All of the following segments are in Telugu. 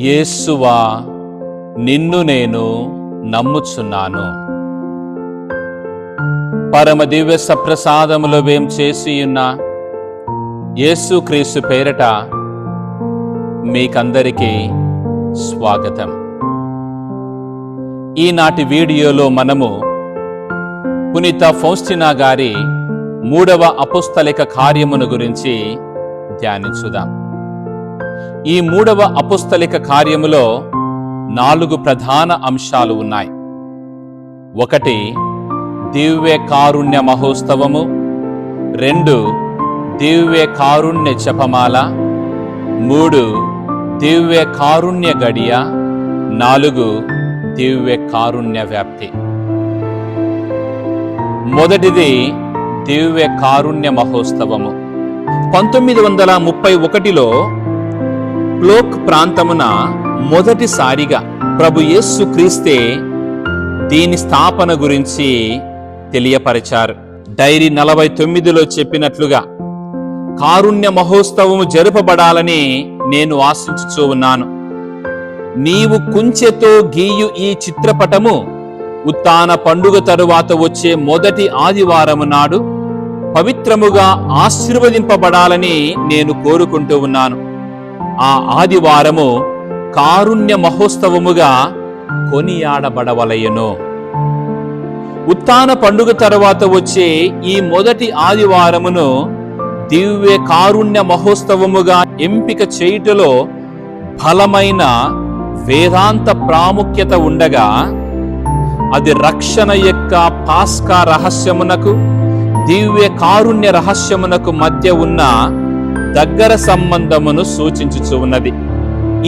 యేసువా నిన్ను నేను నమ్ముచున్నాను. పరమ దివ్య సప్రసాదములో వేం చేసి ఉన్న యేసు క్రీస్తు పేరట మీకందరికీ స్వాగతం. ఈనాటి వీడియోలో మనము పునీత ఫౌస్టినా గారి మూడవ అపుస్తలిక కార్యమును గురించి ధ్యానించుదాం. ఈ మూడవ అపుస్తలిక కార్యములో నాలుగు ప్రధాన అంశాలు ఉన్నాయి. ఒకటి దివ్య కారుణ్య మహోత్సవము. రెండు దివ్య కారుణ్య జపమాల. మూడు దివ్య కారుణ్య గడియ. నాలుగు దివ్య కారుణ్య వ్యాప్తి. మొదటిది దివ్య కారుణ్య మహోత్సవము. పంతొమ్మిది వందల ముప్పై ఒకటిలో ప్లోక్ ప్రాంతమున మొదటిసారిగా ప్రభు యేస్సు క్రీస్తే దీని స్థాపన గురించి తెలియపరిచారు. డైరీ నలభై తొమ్మిదిలో చెప్పినట్లుగా కారుణ్య మహోత్సవము జరుపబడాలని నేను ఆశించుచూ ఉన్నాను. నీవు కుంచెతో గీయు ఈ చిత్రపటము ఉత్తాన పండుగ తరువాత వచ్చే మొదటి ఆదివారము నాడు పవిత్రముగా ఆశీర్వదింపబడాలని నేను కోరుకుంటూ ఉన్నాను. ఆ ఆదివారము కారుణ్య మహోత్సవముగా కొనియాడబడవలయను ఉత్తాన పండుగ తర్వాత వచ్చే ఈ మొదటి ఆదివారమును దివ్య కారుణ్య మహోత్సవముగా ఎంపిక చేయుటలో బలమైన వేదాంత ప్రాముఖ్యత ఉండగా అది రక్షణ యొక్క పాస్కా రహస్యమునకు దివ్య కారుణ్య రహస్యమునకు మధ్య ఉన్న దగ్గర సంబంధమును సూచించుచు ఉన్నది.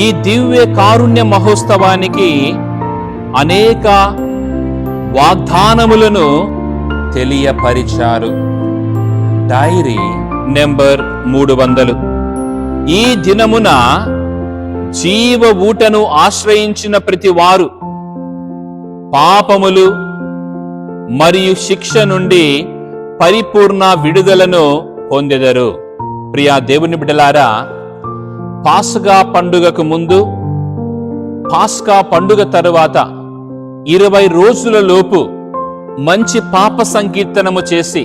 ఈ దివ్య కారుణ్య మహోత్సవానికి అనేక వాగ్దానములను తెలియపరిచారు. డైరీ నెంబర్ మూడు వందలు. ఈ దినమున జీవ ఊటను ఆశ్రయించిన ప్రతి వారు పాపములు మరియు శిక్ష నుండి పరిపూర్ణ విడుదలను పొందెదరు. ప్రియా దేవుని బిడ్డలారా పాస్గా పండుగకు ముందు పాస్కా పండుగ తరువాత ఇరవై రోజుల లోపు మంచి పాప సంకీర్తనము చేసి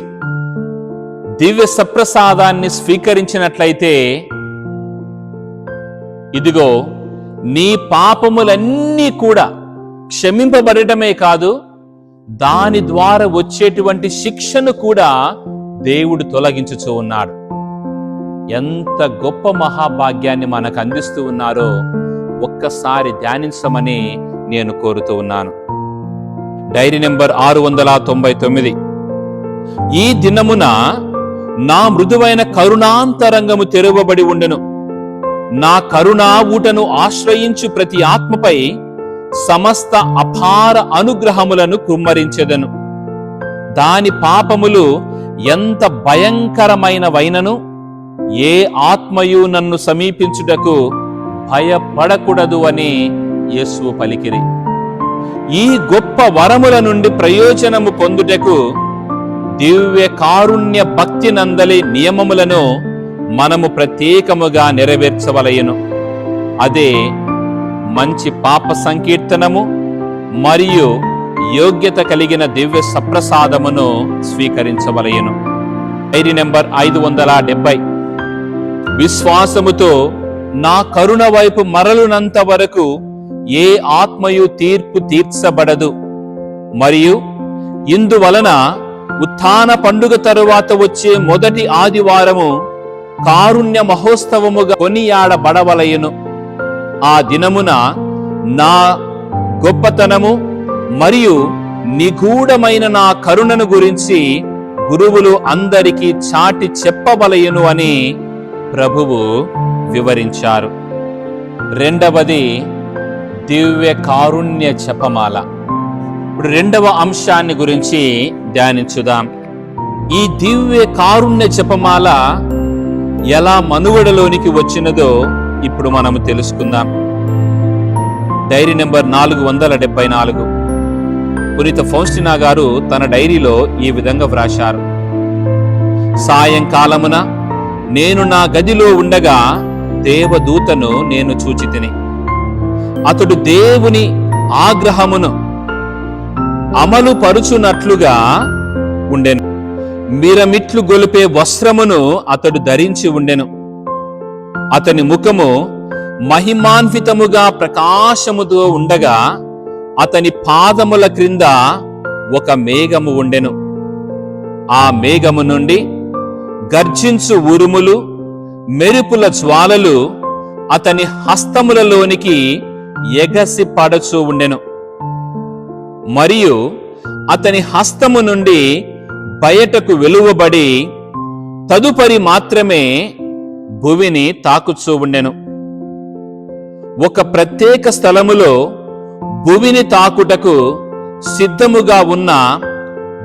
దివ్య సప్రసాదాన్ని స్వీకరించినట్లయితే ఇదిగో నీ పాపములన్నీ కూడా క్షమింపబడటమే కాదు దాని ద్వారా వచ్చేటువంటి శిక్షను కూడా దేవుడు తొలగించుచూ ఉన్నాడు. ఎంత గొప్ప మహాభాగ్యాన్ని మనకు అందిస్తూ ఉన్నారో ఒక్కసారి ధ్యానించమని నేను కోరుతూ ఉన్నాను. డైరీ నెంబర్ ఆరు వందల తొంభై తొమ్మిది. ఈ దినమున నా మృదువైన కరుణాంతరంగము తెరవబడి ఉండెను. నా కరుణా ఊటను ఆశ్రయించు ప్రతి ఆత్మపై సమస్త అపార అనుగ్రహములను కుమ్మరించెదను. దాని పాపములు ఎంత భయంకరమైనవైనను ఏ ఆత్మయు నన్ను సమీపించుటకు భయపడకూడదు అని యేసు పలికిరి. ఈ గొప్ప వరముల నుండి ప్రయోజనము పొందుటకు దివ్య కారుణ్య భక్తి నందలి నియమములను మనము ప్రత్యేకముగా నెరవేర్చవలయను. అదే మంచి పాప సంకీర్తనము మరియు యోగ్యత కలిగిన దివ్య సప్రసాదమును స్వీకరించవలయను. ఐడి నెంబర్ ఐదు వందల డెబ్బై. విశ్వాసముతో నా కరుణ వైపు మరలునంత వరకు ఏ ఆత్మయు తీర్పు తీర్చబడదు. మరియు ఇందువలన ఉత్థాన పండుగ తరువాత వచ్చే మొదటి ఆదివారము కారుణ్య మహోత్సవముగా కొనియాడబడవలయను ఆ దినమున నా గొప్పతనము మరియు నిగూఢమైన నా కరుణను గురించి గురువులు అందరికీ చాటి చెప్పవలయను అని ప్రభువు వివరించారు. రెండవది దివ్య కారుణ్య జపమాల. ఇప్పుడు రెండవ అంశాన్ని గురించి ధ్యానించుదాం. ఈ దివ్య కారుణ్య జపమాల ఎలా మనుగడలోనికి వచ్చినదో ఇప్పుడు మనము తెలుసుకుందాం. డైరీ నెంబర్ నాలుగు వందల డెబ్బై నాలుగు. పునీత ఫౌస్టినా గారు తన డైరీలో ఈ విధంగా వ్రాశారు. సాయంకాలమున నేను నా గదిలో ఉండగా దేవదూతను నేను చూచితిని. అతడు దేవుని ఆగ్రహమును అమలు పరుచునట్లుగా ఉండెను. మిరమిట్లు గొలిపే వస్త్రమును అతడు ధరించి ఉండెను. అతని ముఖము మహిమాన్వితముగా ప్రకాశముతో ఉండగా అతని పాదముల క్రింద ఒక మేఘము ఉండెను. ఆ మేఘము నుండి గర్జించు ఉరుములు మెరుపుల జ్వాలలు అతని హస్తములలోనికి ఎగసి పడచూ ఉండెను. మరియు అతని హస్తము నుండి బయటకు వెలువబడి తదుపరి మాత్రమే భువిని తాకుచూ ఉండెను. ఒక ప్రత్యేక స్థలములో భువిని తాకుటకు సిద్ధముగా ఉన్న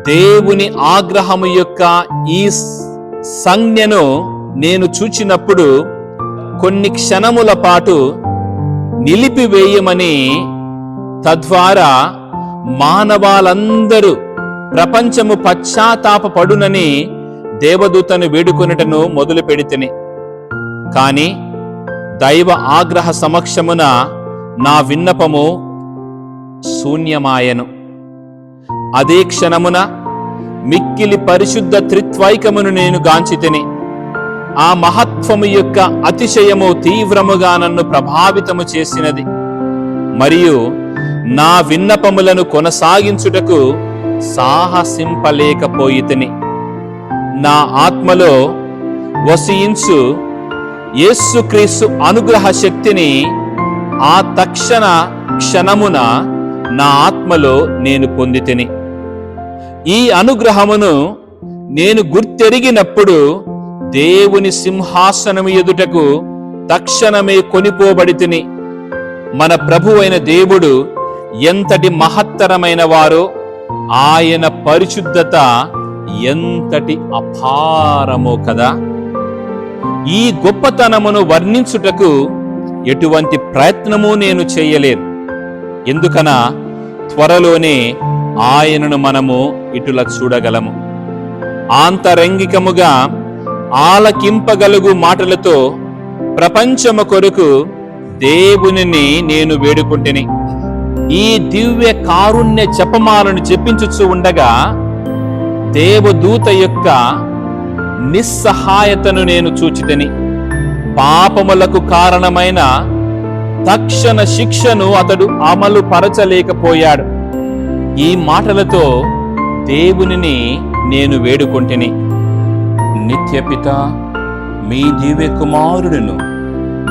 దేవుని ఆగ్రహము యొక్క ఈ సంజ్ఞను నేను చూచినప్పుడు కొన్ని క్షణముల పాటు నిలిపివేయమని తద్వారా మానవాలందరూ ప్రపంచము పశ్చాత్తాపడునని దేవదూతను వేడుకొనుటను మొదలు పెడితిని. కాని దైవ ఆగ్రహ సమక్షమున నా విన్నపము శూన్యమాయను. అదే క్షణమున మిక్కిలి పరిశుద్ధ త్రిత్వైకమును నేను గాంచితిని ఆ మహత్వము యొక్క అతిశయము తీవ్రముగా నన్ను ప్రభావితము చేసినది. మరియు నా విన్నపములను కొనసాగించుటకు సాహసింపలేకపోయితిని నా ఆత్మలో వసించు యేసుక్రీస్తు అనుగ్రహ శక్తిని ఆ తక్షణ క్షణమున నా ఆత్మలో నేను పొందితిని ఈ అనుగ్రహమును నేను గుర్తెరిగినప్పుడు దేవుని సింహాసనము ఎదుటకు తక్షణమే కొనిపోబడి తిని మన ప్రభు అయిన దేవుడు ఎంతటి మహత్తరమైన వారో ఆయన పరిశుద్ధత ఎంతటి అపారమో కదా. ఈ గొప్పతనమును వర్ణించుటకు ఎటువంటి ప్రయత్నము నేను చేయలేను. ఎందుకనా? త్వరలోనే ఆయనను మనము ఇటుల చూడగలము. ఆంతరంగికముగా ఆలకింపగలుగు మాటలతో ప్రపంచము కొరకు దేవునిని నేను వేడుకుంటుని. ఈ దివ్య కారుణ్య జపమాలను జపించుచు ఉండగా దేవదూత యొక్క నిస్సహాయతను నేను చూచితిని. పాపములకు కారణమైన తక్షణ శిక్షను అతడు అమలు పరచలేకపోయాడు. ఈ మాటలతో దేవునిని నేను వేడుకొంటిని. నిత్యపిత మీ దివ్య కుమారుడును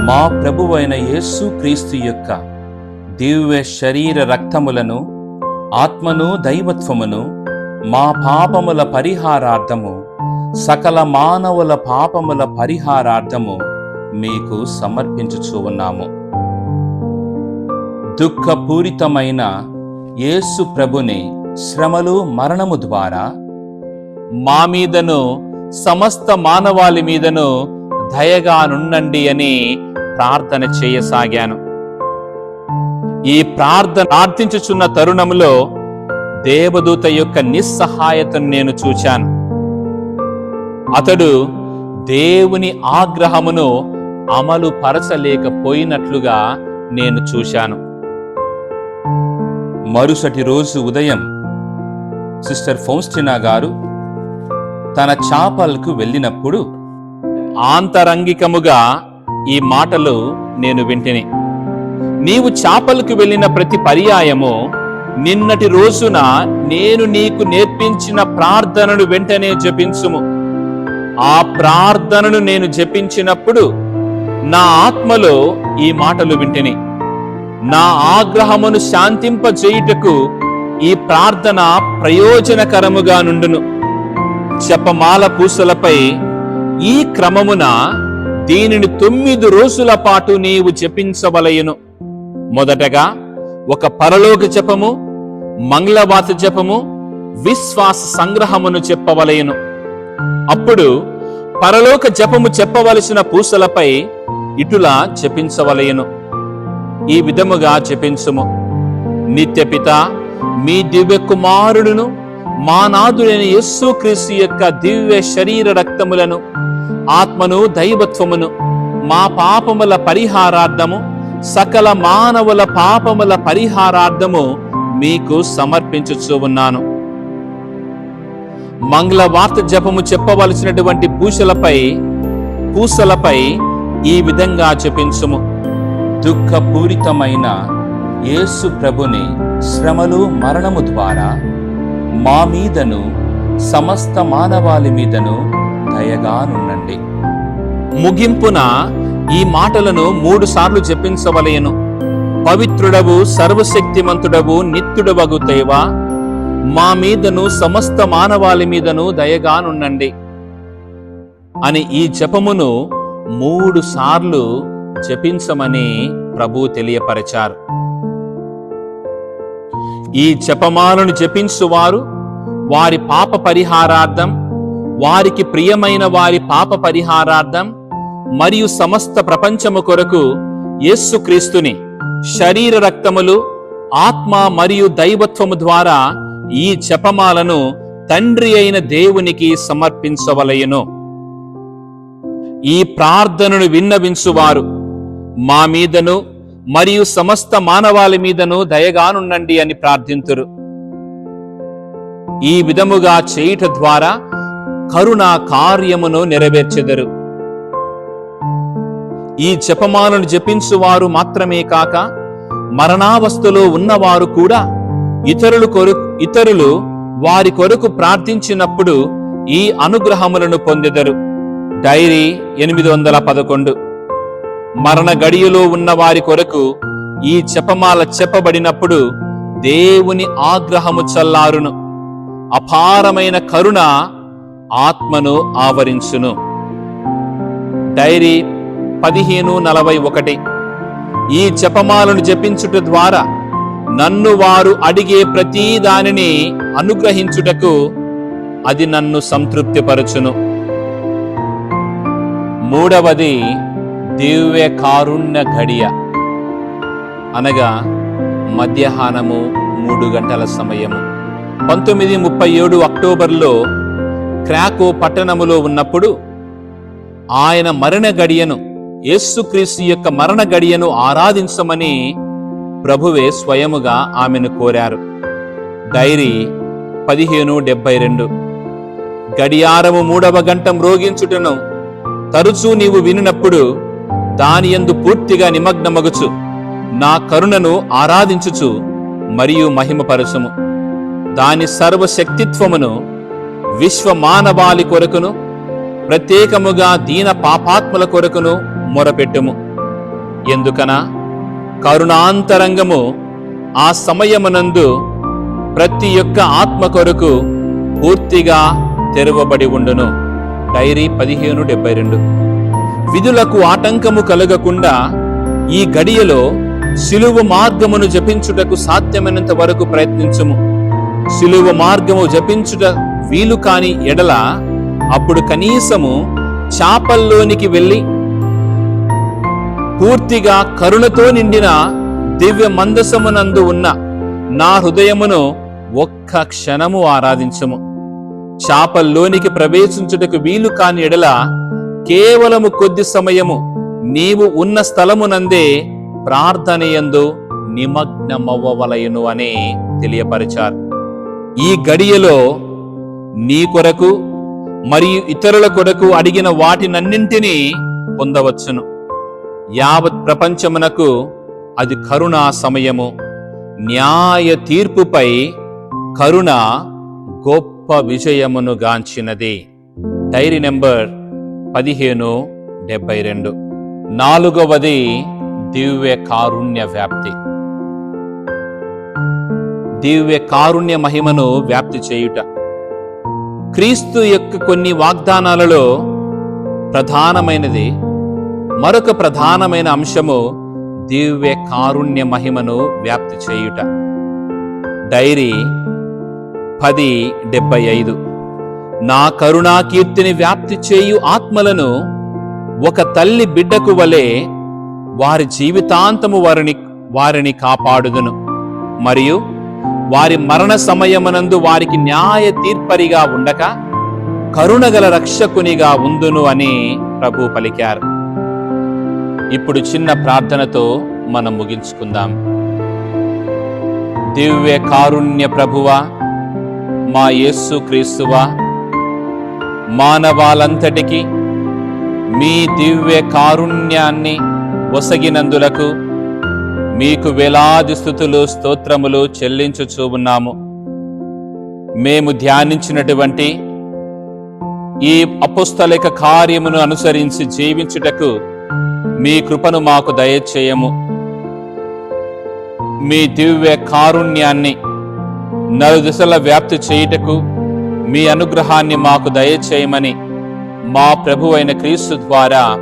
మా ప్రభువైన యేసు క్రీస్తు యొక్క దివ్య శరీర రక్తములను ఆత్మను దైవత్వమును మా పాపముల పరిహారార్థము సకల మానవుల పాపముల పరిహారార్థము మీకు సమర్పించుచూ ఉన్నాము. దుఃఖపూరితమైన యేసు ప్రభుని శ్రమలు మరణము ద్వారా మా మీదను సమస్త మానవాళి మీదను దయగా నుండండి అని ప్రార్థన చేయసాగాను. ఈ ప్రార్థన ప్రార్థించుచున్న తరుణములో దేవదూత యొక్క నిస్సహాయతను నేను చూచాను. అతడు దేవుని ఆగ్రహమును అమలు పరచలేకపోయినట్లుగా నేను చూశాను. మరుసటి రోజు ఉదయం సిస్టర్ ఫౌస్టినా గారు తన చాపల్కు వెళ్ళినప్పుడు ఆంతరంగికముగా ఈ మాటలు నేను వింటిని. నీవు చాపలకు వెళ్ళిన ప్రతి పర్యాయము నిన్నటి రోజున నేను నీకు నేర్పించిన ప్రార్థనను వెంటనే జపించుము. ఆ ప్రార్థనను నేను జపించినప్పుడు నా ఆత్మలో ఈ మాటలు వింటిని. నా ఆగ్రహమును శాంతింపజేయుటకు ఈ ప్రార్థన ప్రయోజనకరముగా నుండును. జపమాల పూసలపై ఈ క్రమమున దీనిని తొమ్మిది రోజుల పాటు నీవు జపించవలయును. మొదటగా ఒక పరలోక జపము మంగళవాత జపము విశ్వాస సంగ్రహమును చెప్పవలయును. అప్పుడు పరలోక జపము చెప్పవలసిన పూసలపై ఇటులా జపించవలయును. ఈ విధముగా జపించుము నిత్యపిత మీ దివ్య కుమారుడును మా నాథుడైన యస్సు క్రీస్తు యొక్క దివ్య శరీర రక్తములను ఆత్మను దైవత్వమును మా పాపముల పరిహారార్థము సకల మానవుల పాపముల పరిహారార్థము మీకు సమర్పించుచూ ఉన్నాను. మంగళవార్త జపము చెప్పవలసినటువంటి పూసలపై పూసలపై ఈ విధంగా చెప్పించుము. దుఃఖపూరితమైన యేసు ప్రభుని శ్రమలు మరణము ద్వారా మా మీదను సమస్త మానవాళి మీదను దయగానుండండి. ముగింపున ఈ మాటలను మూడు సార్లు జపించవలయను పవిత్రుడవు సర్వశక్తిమంతుడవు నిత్యుడవగు దేవా మా మీదను సమస్త మానవాళి మీదను దయగానుండండి. అని ఈ జపమును మూడు సార్లు జపించమని ప్రభు తెలియపరిచారు. ఈ జపమాలను జపించువారు వారి పాప పరిహారార్థం వారికి ప్రియమైన వారి పాప పరిహారార్థం మరియు సమస్త ప్రపంచము కొరకు యేసుక్రీస్తుని శరీర రక్తములు ఆత్మ మరియు దైవత్వము ద్వారా ఈ జపమాలను తండ్రి అయిన దేవునికి సమర్పించవలయను ఈ ప్రార్థనను విన్నవించువారు మా మీదను మరియు సమస్త మానవాళి మీదను దయగానుండండి అని ప్రార్థింతురు. ఈ విధముగా చేయుట ద్వారా కరుణ కార్యమును నెరవేర్చెదరు. ఈ జపమాలను జపించువారు మాత్రమే కాక మరణావస్థలో ఉన్నవారు కూడా ఇతరులు కొరకు ఇతరులు వారి కొరకు ప్రార్థించినప్పుడు ఈ అనుగ్రహములను పొందెదరు. డైరీ ఎనిమిది వందల పదకొండు. మరణ గడియలో ఉన్న వారి కొరకు ఈ జపమాల చెప్పబడినప్పుడు దేవుని ఆగ్రహము చల్లారును. అపారమైన కరుణ ఆత్మను ఆవరించును. డైరీ పదిహేను నలభై ఒకటి. ఈ జపమాలను జపించుట ద్వారా నన్ను వారు అడిగే ప్రతి దానిని అనుగ్రహించుటకు అది నన్ను సంతృప్తిపరచును. మూడవది దివ్య కారుణ్య ఘడియ. అనగా మధ్యాహ్నము మూడు గంటల సమయము. పంతొమ్మిది ముప్పై ఏడు అక్టోబర్లో క్రాకో పట్టణములో ఉన్నప్పుడు ఆయన మరణ గడియను యేసుక్రీస్తు యొక్క మరణ గడియను ఆరాధించమని ప్రభువే స్వయముగా ఆమెను కోరారు. డైరీ పదిహేను డెబ్బై రెండు. గడియారము మూడవ గంట మ్రోగించుటను తరచూ నీవు వినినప్పుడు దాని యందు పూర్తిగా నిమగ్నమగుచు. నా కరుణను ఆరాధించుచు మరియు మహిమపరచుము. దాని సర్వశక్తిత్వమును విశ్వమానవాళి కొరకును ప్రత్యేకముగా దీన పాపాత్మల కొరకును మొరపెట్టుము. ఎందుకనా? కరుణాంతరంగము ఆ సమయమునందు ప్రతి యొక్క ఆత్మ కొరకు పూర్తిగా తెరవబడి ఉండును. డైరీ పదిహేను డెబ్బై రెండు. విధులకు ఆటంకము కలగకుండా ఈ గడియలో సిలువ మార్గమును జపించుటకు సాధ్యమైనంత వరకు ప్రయత్నించుము. సిలువ మార్గము జపించుట వీలు కాని ఎడల అప్పుడు కనీసము చాపల్లోనికి వెళ్ళి పూర్తిగా కరుణతో నిండిన దివ్య మందసమునందు ఉన్న నా హృదయమును ఒక్క క్షణము ఆరాధించము. చాపల్లోనికి ప్రవేశించుటకు వీలు కాని ఎడల కేవలము కొద్ది సమయము నీవు ఉన్న స్థలమునందే ప్రార్థనయందు నిమగ్నమవ్వవలయును అని తెలియపరిచారు. ఈ గడియలో నీ కొరకు మరియు ఇతరుల కొరకు అడిగిన వాటినన్నింటినీ పొందవచ్చును. యావత్ ప్రపంచమునకు అది కరుణా సమయము. న్యాయ తీర్పుపై కరుణ గొప్ప విజయమును గాంచినది. డైరీ నెంబర్ పదిహేను డెబ్బై రెండు. నాలుగవది దివ్య కారుణ్య వ్యాప్తి. దివ్య కారుణ్య మహిమను వ్యాప్తి చేయుట. క్రీస్తు యొక్క కొన్ని వాగ్దానాలలో ప్రధానమైనది మరొక ప్రధానమైన అంశము దివ్య కారుణ్య మహిమను వ్యాప్తి చేయుట. డైరీ పది డెబ్బై ఐదు. నా కరుణా కీర్తిని వ్యాప్తి చేయు ఆత్మలను ఒక తల్లి బిడ్డకు వలె వారి జీవితాంతము వారిని వారిని కాపాడుదును. మరియు వారి మరణ సమయమునందు వారికి న్యాయ తీర్పరిగా ఉండక కరుణగల రక్షకునిగా ఉందును అని ప్రభు పలికారు. ఇప్పుడు చిన్న ప్రార్థనతో మనం ముగించుకుందాం. దివ్య కారుణ్య ప్రభువా మా యేసు క్రీస్తువా మానవాలంతటికి మీ దివ్య కారుణ్యాన్ని ఒసగినందులకు మీకు వేలాది స్థుతులు స్తోత్రములు చెల్లించుచూ ఉన్నాము. మేము ధ్యానించినటువంటి ఈ అపుస్తలిక కార్యమును అనుసరించి జీవించుటకు మీ కృపను మాకు దయచేయము. మీ దివ్య కారుణ్యాన్ని నలుదిశల వ్యాప్తి చేయుటకు మీ అనుగ్రహాన్ని మాకు దయచేయమని మా ప్రభు అయిన క్రీస్తు ద్వారా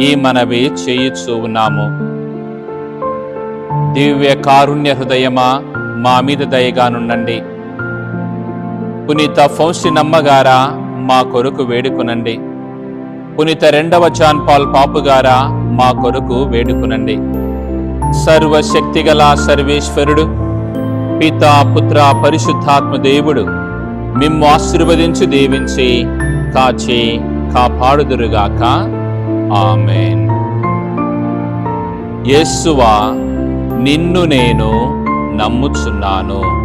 ఈ మనవి చేయుచూ ఉన్నాము. దివ్య కారుణ్య హృదయమా మా మీద దయగానుండండి పునీత ఫౌస్టినమ్మ మా కొరకు వేడుకునండి. పునీత రెండవ జాన్ పాల్ పాపు గారా మా కొరకు వేడుకునండి. సర్వశక్తిగల సర్వేశ్వరుడు పిత పుత్ర పరిశుద్ధాత్మ దేవుడు మిమ్ము ఆశీర్వదించి దీవించి కాచి కాపాడుదురుగాక. ఆమెన్. యేసువా నిన్ను నేను నమ్ముచున్నాను.